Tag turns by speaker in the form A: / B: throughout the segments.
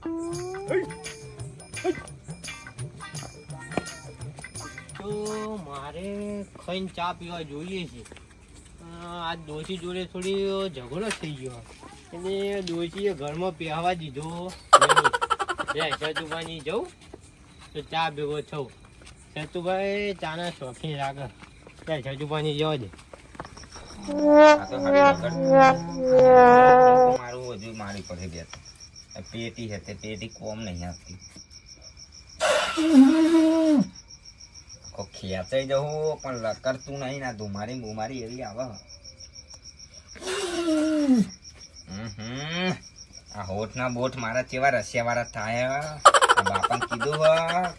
A: તો મારે ખાઈને ચા પીવા જોઈએ છે. આ દોશી જોડે થોડી ઝઘડો થઈ ગયો. અને દોશીએ ઘરમાં પહેવા દીધો. સતુભાઈ જવું તો ચા ભેગો થવું સતુભાઈ ચાના શોખીન લાગે રે સતુભાઈ જવા દે.
B: મારું મારી તો. આ પેટી છે તે પેટી કોમ નહીં આપતી. ખેંચાઈ જવું પણ લકડતું નહીં ના ધુમારી બુમારી એવી આવે. આ હોઠના બોઠ મારા ચેવા રસિયા વાળા થાય બાપાને કીધું હ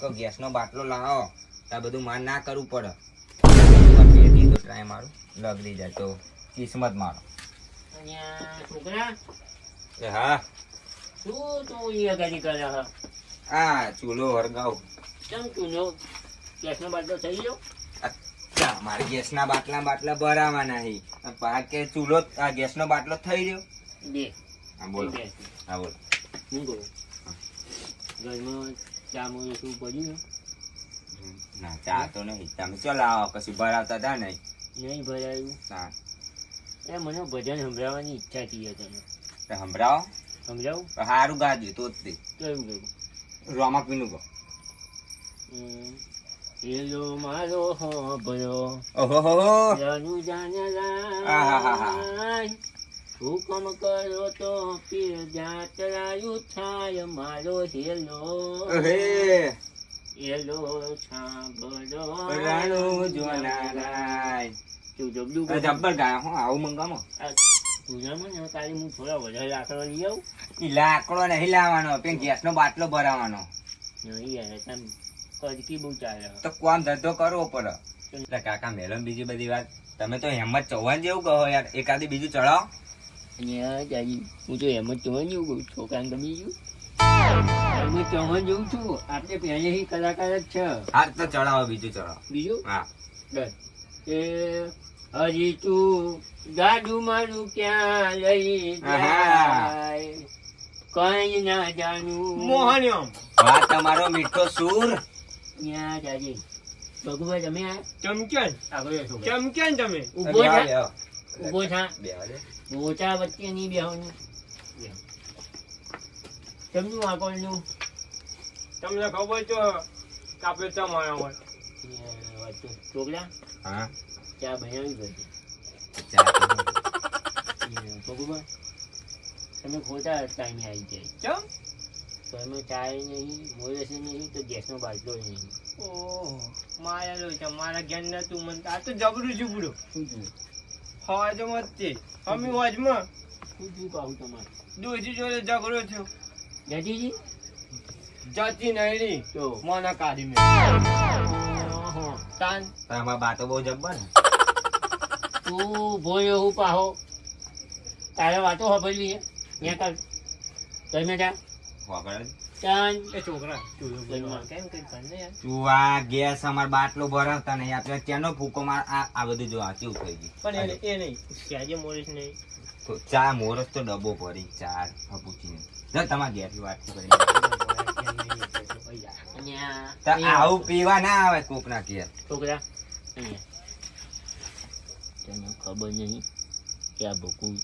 B: કે ગેસનો બાટલો લાવો. આ બધું માર ના કરવું પડે. તો ટ્રાય મારું. લગડી જાય તો કિસ્મત મારો.
A: છોકરા?
B: હા.
A: શું તું અહીંયા કરે હ
B: આ ચૂલો હરગાવ.
A: કેમ તું નો ગેસનો બાટલો થઈ ગયો?
B: અચ્છા મારે ગેસના બાટલા બાટલા ભરાવાના હી. પા કે ચૂલો આ ગેસનો બાટલો થઈ રહ્યો?
A: બે.
B: હા બોલો. હા બોલો.
A: શું કહું ઘરમાં ચામું શું પડ્યું
B: ના ચા તો નહીં. તમે ચલો આવો કશું ભરાવતા હતા નહીં.
A: નહીં ભરાયું?
B: હા.
A: એ મને ભજન સંભળાવવાની ઈચ્છા થઈ તને
B: સંભળાવો.
A: સમજાવું
B: સારું ગાજે તો જ
A: કેવું કહ્યું
B: રોમા પીનું કહો.
A: હેલો મારો ભયો.
B: ઓહો
A: રનુ
B: આહાહાહા.
A: જાનલાય હુકમ કરો તો પીર જાતરાયું થાય મારો હેલો.
B: હે
A: એલો છાંભળો
B: રાણું જોનારાય
A: જબલું
B: જબ્બર ગાય હો આવું મંગામો
A: ને લાકડો
B: નહીં લાવવાનો પેન ગેસનો બાટલો ભરાવાનો. તો કોમ ધંધો કરવો પડે. કાકા મેલમ બીજી બધી વાત. તમે તો હેમત ચૌહાણ જેવું કહો યાર. એકાદી બીજું ચડાવો.
A: હું તો જ ચૌહાણ જેવું કહું છોકરાને ગમી ગયું? હું ચૌહાણ જેવું છું. આપણે પહેલેથી કલાકાર જ છે.
B: હા તો ચડાવો બીજું ચડાવો.
A: બીજું?
B: હા.
A: બસ. એ હજી તું ગાડું મારું ક્યાં લઈ જાય? કઈ ના જાણું.
C: મોહનયમ.
B: વાત તમારો મીઠો સૂર.
A: ત્યાં જાજી. ભગવાન તમે આ?
C: ચમક્યા ચમક્યા તમે.
A: ઊભો
B: છા
A: થા ઊભો થા. મોટા વચ્ચે નહીં બેહવાનું. કેમનું આગળનું
C: તમને ખબર છો કાપે તમારા હોય.
A: છોકરા
B: હા.
A: ચા બનાવી બધી ભગવાન તમે ખોટા ટાઈમે આવી જાય.
C: ચમ?
A: તો અમે ચાય નહીં મોરસ નહીં તો ગેસનો બાટલો નહીં.
C: ઓહ માયા લો છે મારા ઘેર નતું મન આ તો જબરું જુબરું
A: શું
C: મત અમે વાજમાં
A: શું થયું કહું તમારે?
C: દોજી જોડે ઝઘડો થયો.
A: જતીજી
C: જતી નહીં
A: તો
C: મને કાઢી મેં
A: ઓહો, તાન.
B: તમારા બાતો બહુ જબ્બર ને.
A: તું ભોયો હું પાહો. તારે વાતો સાંભળવી છે? કાલ તમે જા
B: જ.
A: ચાન
C: એ
B: ગેસ અમાર બાટલો ભરાવતા નહીં. આપણે ત્યાંનો ફૂકો માર આ આ બધું જો કેવું થઈ ગયું.
C: એ એ નહીં નહીં.
B: તો ચા મોરસ તો ડબ્બો ભરી ચા હપુચીને જો તમારા ઘેરથી વાત કરી. આવું પીવા ના આવે કોક ના ઘેર.
A: છોકરા. તને ખબર નહીં કે આ ભૂકું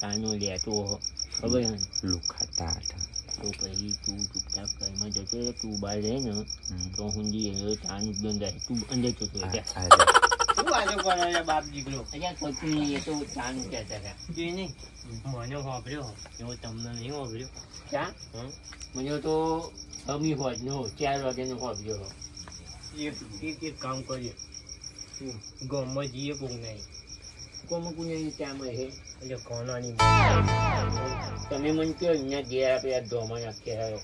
A: ચાનો લેતો હો? ખબર હે ને?
B: લુખાતા હતા.
A: તો પછી તું ચૂપચાપ ઘરમાં જતો રહે તું બહાર રહે ને તો હું એ ચાનું બંધ રહે તું અંદર જતો રહે.
C: બાપ દીકરો?
A: અહીંયા કશું નહીં એ તો તાનું કહેતા હતા.
C: એ નહીં. મને વાપર્યો. એવો તમને નહીં વાપર્યો?
A: ચા
C: હમ?
A: મને તો અમી હોજ નો ચાર વાગ્યાનો વાપર્યો.
C: એક કામ કરીએ. ગામમાં જઈએ કોક નહીં
A: કોમાં કોઈ નહીં ત્યાં હે
C: એટલે કોનાની
A: તમે મને કહો અહીંયા ઘેર આપણે આ ધોમાં નાખી
C: આવ્યો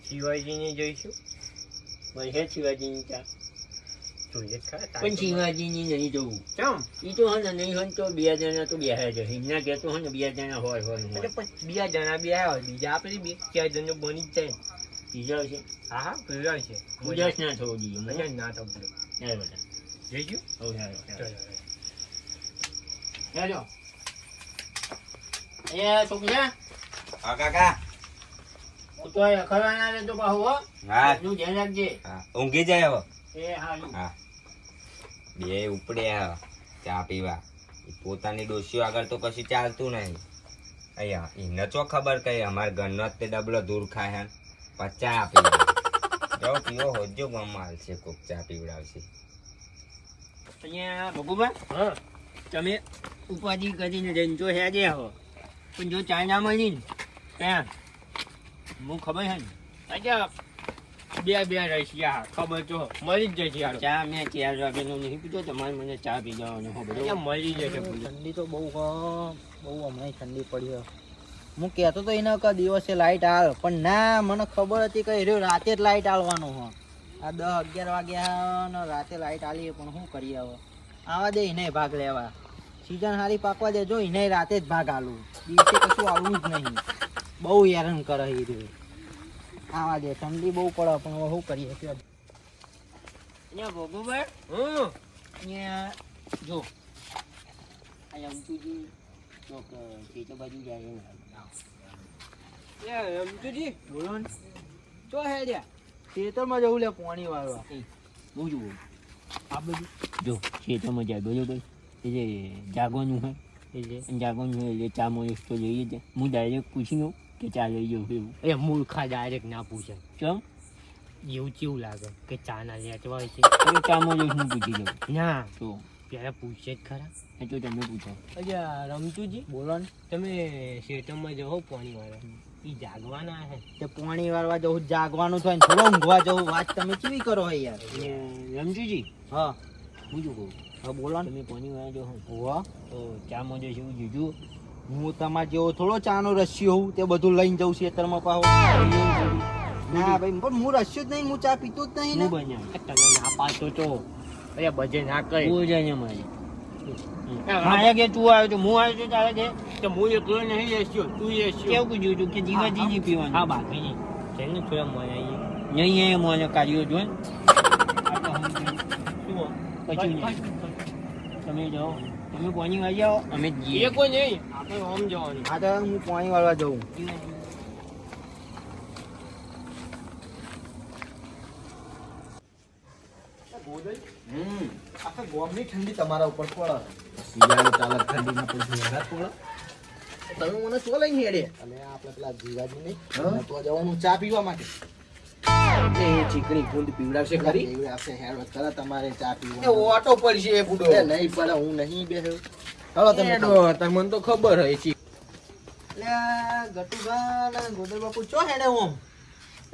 C: શિવાજીને જઈશું
A: મને હે શિવાજીની
C: જોઈએ ખરા
A: પણ શિવાજીની નહીં જવું
C: ચમ
A: એ તો હે ને નહીં હોય તો બે જણા તો બેહાય છે એમના ઘેર તો હે ને બે જણા હોય હોય
C: એટલે બે બીજા જણા બે આવ્યા હોય બીજા આપણે બે ચાર જણા બની જ જાય
A: બીજા છે
C: હા હા બીજા છે
A: ઉદાસ ના થવું જોઈએ
C: મજા ના તો બોલો
A: હે બધા
C: જઈશું
A: હવે હારો
C: ચલો
A: હેલો એ છોકરા
B: હા કાકા.
A: હું તો અખરવાના રહેતો પાછો, હો.
B: હા.
A: એટલું ધ્યાન રાખજે.
B: હા. ઊંઘી જાય હવે.
A: એ હારું.
B: હા. બે ઉપડ્યા ચા પીવા. પોતાની ડોશીઓ આગળ તો કશું ચાલતું નહીં. અહીંયા એને ચો ખબર કઈ અમારા ઘરનો જ તે ડબલો દૂર ખાય હે પણ ચા પીવો હોજો ગમાલ છે કોક ચા પીવડાવશે.
A: અહીંયા ભગુભા, હા, તમે ઉપાધિ કરીને જઈને જો હેજે હો. પણ જો ચાઇના મળી ને ત્યાં. હું ખબર હે ને? અચ્છા બે બે રશિયા ખબર તો મળી જ જશે. ચા મેં ચાર વાગેનો નહીં પીધો તમારે મને ચા પી જવાનો હો બધો મળી જશે
D: ઠંડી તો બહુ હ, બહુ હમણાં ઠંડી પડી હ. હું કહેતો તો એને કે દિવસે લાઈટ હાલ પણ ના મને ખબર હતી કે રહ્યું રાતે જ લાઈટ આલવાનો હ આ દસ અગિયાર વાગ્યા રાતે લાઈટ હાલીએ પણ શું કરીએ હવે આવા દે એને ભાગ લેવા. સિઝન હારી પાકવા દેજો એને રાતે જ ભાગ હાલું. દિવસે કશું આવવું જ નહીં. બહુ હેરાન કરે એ રહ્યું. આવા દે ઠંડી બહુ પડે પણ હવે શું કરીએ? કે
A: અહીંયા ભગુભા, હમ. અહીંયા જો. અહીંયા અમથુજી જો. કે બાજુ જાય એમ. અમથુજી,
D: બોલો ને. ચો હેડ્યા ખેતરમાં જવું લે પાણી વાળવા.
A: બહુ જુઓ. આ બધું? જો ખેતરમાં જાય બરોબર એ જે જાગવાનું હોય એ જે જાગવાનું હોય એટલે ચા તો લઈએ જ. હું ડાયરેક્ટ પૂછી લઉં કે ચા લઈ જાઉં એવું. એ મૂર્ખા ડાયરેક્ટ ના પૂછે. કેમ એવું કેવું લાગે કે ચા ના હોય છે? તો ચા હું પૂછી જાઉં ના. તો પહેલા પૂછે જ ખરા. એ તો તમે પૂછો. અચ્છા રમતુજી
D: બોલો ને.
A: તમે શેટમમાં જવો પાણી વાળા. એ જાગવાના હે.
D: તે પાણી વાળવા જવું જાગવાનું થાય ને થોડો ઊંઘવા જવું વાત તમે કેવી કરો હે યાર?
A: રમતુજી
D: હા.
A: હું શું કહું?
D: હા બોલો ને.
A: તમે પાણી વાળા જો
D: હોવા
A: તો ચા છે એવું જીજુ.
D: હું તમારા જેવો થોડો ચાનો રસ્યો હોઉં તે બધું લઈને જઉં ખેતરમાં પાહો. ના ભાઈ પણ હું રસ્યો જ નહીં હું ચા પીતો જ નહીં ને.
A: બન્યા. તમે ના પાછો તો. અરે બજે ના કઈ. બોલ જાય મારે માયા કે તું આવ્યો તો હું આવ્યો તો તારે કે? તો હું એકલો નહીં લેસ્યો તું લેસ્યો કેવું કીધું તું કે જીવાજી નહીં પીવાનું? હા બાકી નહીં. છે ને થોડા મને નહીં એ મને કાઢ્યો જો પછી તમે જાઓ. તમે પાણી વાળી જાઓ અમે જઈએ. કોઈ નહીં. આપણે આમ જવાનું.
D: હા તો હું પાણી વાળવા જઉં.
B: હમ.
D: આખા ગોમની ઠંડી તમારા ઉપર પડે. શિયાળો ચાલે ઠંડીમાં પછી વધારે પડે. તમે મને ચો લઈને હેડે? અને આપણે પેલા જીવાજી નહીં તો જવાનું ચા પીવા માટે.
E: એ ચીકણી ગુંદ પીવડાવશે ખરી?
D: એવું આપશે હેડ ખરા તમારે ચા
E: એ
D: પીવા
E: ઓટો પડશે એ બુડો.
D: એ નહીં પડે હું નહીં બેસ્યો ચાલો તમે
E: તમને તો ખબર હોય ચી.
D: એટલે ગટુભા ગોદર બાપુ ચો હેડે ઓમ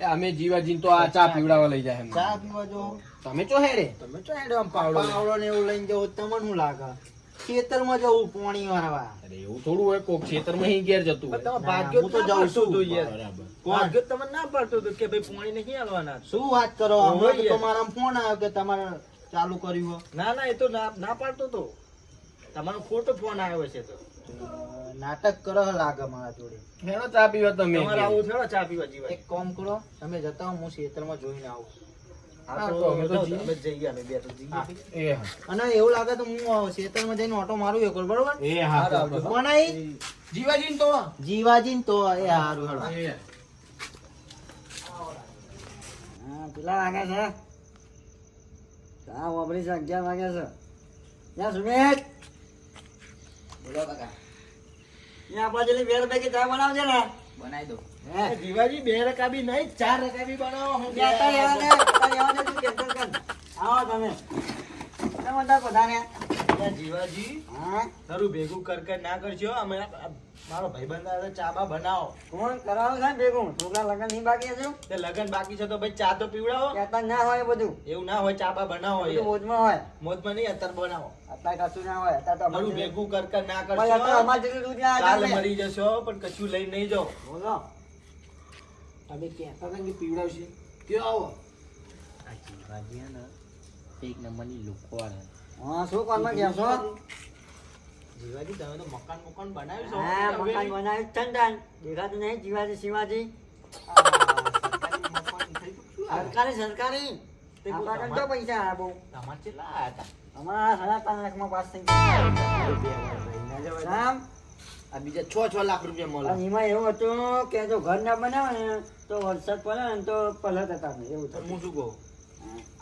E: અમે જીવાજીને તો આ ચા પીવડાવવા લઈ જાય
D: ચા પીવા જો
E: તમે ચો હેડે?
D: તમે ચો હેડે આમ પાવડો પાવડો ને એવું લઈને જવું તમને શું લાગે? ખેતરમાં જવું પાણી વાળવા.
E: અરે એવું થોડું હોય કોક ખેતરમાં અહીં ઘેર જતું હોય.
D: ના, ભાગ્યો તો જાઉં છું.
E: બરાબર.
D: ભાગ્યો
E: તમને ના પડતો તો કે ભાઈ પાણી નહીં આલવાના
D: શું વાત કરો? હમણાં તો તમારા ફોન આવ્યો કે તમારે ચાલુ કર્યું
E: ના ના એ તો ના ના પાડતો તો. તમારો ખોટો ફોન આવ્યો છે તો.
D: નાટક કરો લાગે મારા જોડે.
E: હેડો ચા પીવા તમે. તમારે આવું થયો ચા પીવા જીવા
D: એક કામ કરો તમે જતા હો ખેતરમાં જોઈને આવું.
E: હા તો અમે તો અમે જઈએ અમે બે તો
D: હા.
E: જઈએ એ હા.
D: અને એવું લાગે તો હું ખેતરમાં જઈને ઓટો મારું એક બરોબર? કોણ આઈ?
E: જીવાજી તો.
D: જીવાજી તો એ સારું હેડો. પેલા વાગે છે? ચા વાપરી છે અગિયાર વાગે છે. ત્યાં સુમિત. બોલો કાકા. ત્યાં આપણા બે રૂપિયા ચા બનાવજે ને. બનાવી દો. હે?
E: જીવાજી બે રકાબી નહીં ચાર રકાબી બનાવો.
D: આવો તમે. હતા બધાને?
E: જીવાજી
D: હા?
E: તારું ભેગું કર કર ના કરજો અમે મારો ભાઈબંધ આવે ચાબા બનાવો.
D: કોણ? કરાવો છે ને ભેગું. છોકરા લગન નહીં બાકી છે
E: તે લગન બાકી છે તો ભાઈ ચા તો પીવડાવો.
D: કહેતા ના હોય બધું.
E: એવું ના હોય ચાબા બનાવો
D: મોજમાં હોય.
E: મોજમાં નહીં અત્યારે બનાવો.
D: અત્યારે કશું ના હોય અત્યારે તો
E: મારું ભેગું કર કર ના કરશો
D: અમારે જેટલું દૂધ ના
E: કાલ મરી જશો પણ કશું લઈને નહીં જાઓ.
D: બોલો. તમે કહેતા હતા કે પીવડાવશે? કયો આવો?
A: આ જીવાજી ને એક નંબરની લુખવાડ હા
D: શું કોણમાં કહેશો
E: જીવાજી તમે તો મકાન મકાન બનાવ્યું છો.
D: હા મકાન બનાવ્યું છે દેખાતું નહીં શિવાજી શિવાજી? સરકારી સરકારી પૈસા આપો બહુ.
E: તમારે કેટલા આયા હતા?
D: અમારા સાડા પાંચ લાખમાં પાસ થઈ ગયા.
E: આ બીજા છ છ લાખ રૂપિયા મળે.
D: એમાં એવું હતું કે જો ઘર ના બનાવે ને તો વરસાદ પડે ને તો પલટ હતા એવું
E: હું શું કહું?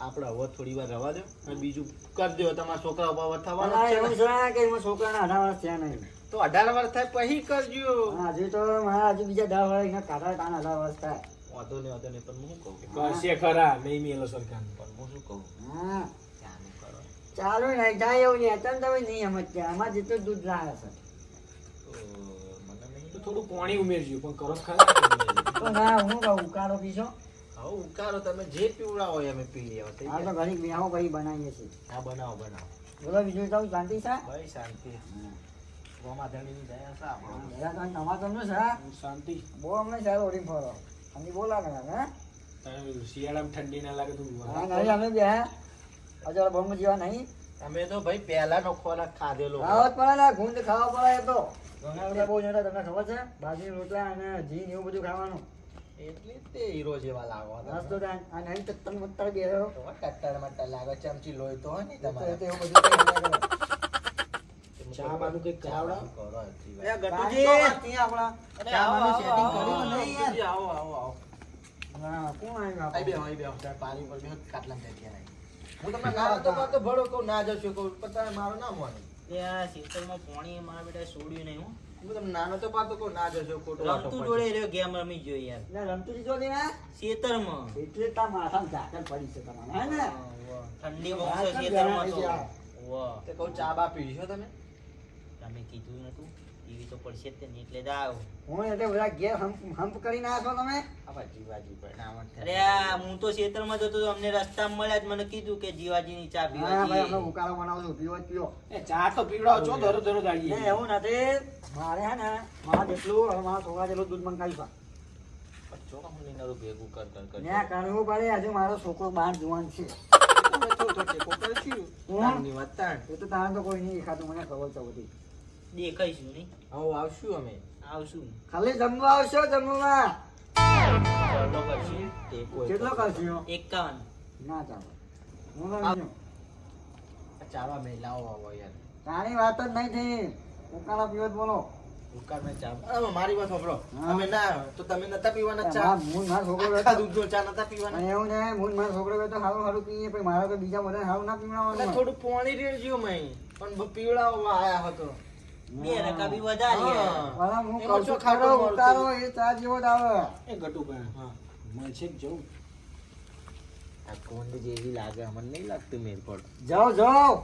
E: આપણે હવે થોડી વાર રવા દો અને બીજું કરજો તમારા છોકરા ઉપર થવાનું
D: આ
E: જ છે
D: એવું છે કે એમાં છોકરાના અઢાર વર્ષ થયા નહીં.
E: તો અઢાર વર્ષ થાય પછી કરજો.
D: હા, હજુ તો મારા હજુ બીજા દસ વર્ષ એના કાઢા તાના અઢાર વર્ષ થાય.
E: વાંધો નહીં વાંધો નહીં પણ હું શું કહું
F: કરશે ખરા નહીં મેલો સરકાર
E: પણ હું શું કહું?
D: હા.
E: ચાલુ
D: ને જાય એવું નહીં. અત્યારે તમે નહીં સમજ્યા આમાં જેટલું દૂધ લાવે છે.
E: તો
F: થોડું પાણી ઉમેરજો પણ કરો તો
D: ના હું કહું ઉકાળો પીશો.
E: હા ઉકાળો. તમે જે પીવડાવો હોય અમે પી લેવા
D: તો ઘણી બ્યાહો ભાઈ બનાવીએ છીએ.
E: હા બનાવો બનાવો.
D: બોલો બીજું કહું શાંતિ છે?
E: ભાઈ શાંતિ. ગોમા ધણીની દયા છે આપણો.
D: જરા તમે તમાકુ છે
F: શાંતિ.
D: બહુ અમને સારું ઓળી ફરો અમે બોલા ને હે?
F: શિયાળામાં ઠંડી ના લાગે તું
D: હા નહીં અમે બે હજુ બમ જેવા નહીં
E: અમે તો ભાઈ પહેલાનો ખોરાક ખાધેલો
D: ખાવા પડે ને ગુંદ ખાવા પડે એ તો ઘણા બધા બહુ જતા તમને ખબર છે બાજરી રોટલા અને ઘી ને એવું બધું ખાવાનું
E: એટલે તે હીરો જેવા લાગો
D: નાસ્તો થાય આ નહીં તો તમે મત્તર બે રહો.
E: ટટ્ટર મટ્ટર લાગે ચમચી લોય તો હોય ને તમારે
D: તો એવું બધું કઈ ના કરે.
F: ચા બાજુ કઈ કરાવડાવો.
E: કરો
D: એ ગટુજી, ત્યાં આપણા ચા નહીં
E: આવો, આવો, આવો.
D: કોણ આવ્યું
E: આઈ બેહો, આઈ. પાણી પર બે કાટલા. હું તમને ના તો પાતો ભળો કહું, ના જશો કહું, પણ તમે મારો ના મોને.
G: ત્યાં આ શીતળમાં પાણી મારા બેટા છોડ્યું નહીં હું.
E: હું તમને નાનો તો પાતો કહું, ના જશો, ખોટો
G: રમતું. જોડે રહ્યો ગેમ રમી ગયો યાર.
D: ના રમતુજી જો ને,
G: શેતરમાં.
D: એટલે તા માથામાં ઝાકળ પડી છે તમારા હે ને?
G: ઠંડી બહુ છે
D: કેમ
G: શેતરમાં તો. વાહ.
E: તે કહું, ચા બા પીશો તમે?
G: તમે કીધું નતું ટીવી તો પડશે જ તે ને એટલે જ આવ
D: હું એટલે બધા ગેમ હમ્પ હમ્પ કરી નાખો તમે.
G: અરે હું તો શેતરમાં જતો તો અમને રસ્તામાં મળ્યા જ મને કીધું કે જીવાજીની ચા
D: હા ભાઈ અમે
G: પીવા
D: ઉકાળો બનાવું પીવો પીવો.
F: એ ચા તો પીવડાવો છો
D: ને એવું નથી. મારે હે ને મારા જેટલું હવે મારા છોકરા જેટલું દૂધ મંગાવ્યું
E: પણ ચોખા હું નીનારું ભેગું કર કર કર.
D: ને કરવું પડે હજુ મારો છોકરો બહાર જુવાન છે.
G: દેખાઈશું નહીં.
E: હવે આવશું અમે.
G: આવશું.
D: ખાલી જમવા આવશો જમવા કેટલો
E: કરશો
G: એકાવન.
D: ના ચાલો. હું તો
E: ચાવા મેં લાવો આવો યાર.
D: તારી વાત જ નહીં થઈ. ઉકાળા પીવો બોલો.
E: દુકાન મેં ચા અરે મારી વાત સાંભળો. અમે ના તો તમે નતા પીવાના ચા?
D: મૂળ મારો છોકરો હતો.
E: દૂધનો ચા નતા પીવાના?
D: એવું ને મારો છોકરો તો સારું સારું પીએ. પણ મારે તો બીજા બધા સારું ના પીવડાવવાનું
E: થોડું પાણી રેડજો મેં પણ પીવડાવવા આયા હતો
G: બે રકા બી
E: હા.
D: હું કહું છું ખરો, ઉતારો એ ચા જેવો જ આવે.
F: એ ગટુભાઈ
E: હા.
F: મળશે જ જવું?
E: આ કોંડ જેવી લાગે મને નહીં લાગતું મેર પર
D: જાઓ જાઓ.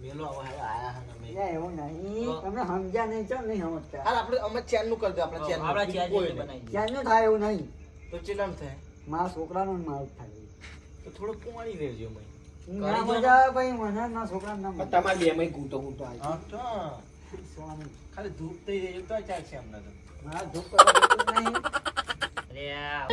E: મેલો હવે હવે આયા હે ને
D: એવું નહીં. તમે સમજ્યા નહીં ચાલ નહીં સમજતા?
E: હાલ આપણે અમે ચેનનું કરી દો આપણે ચેન
G: આપણા ચાર
E: કોઈ
G: જેટલી
E: નહીં.
D: થાય એવું નહીં.
E: તો ચેલામ થાય.
D: મારા છોકરાનું ને મારું થાય.
E: તો થોડું પાણી
D: ભાઈ મને
F: તમારે બે માં
D: ઘૂંટો ઘૂંટો
E: ખાલી ધૂપ થઈ જાય તો ચાલશે હમણાં તો.
D: મારા ધૂપ નહીં.
G: અરે આ.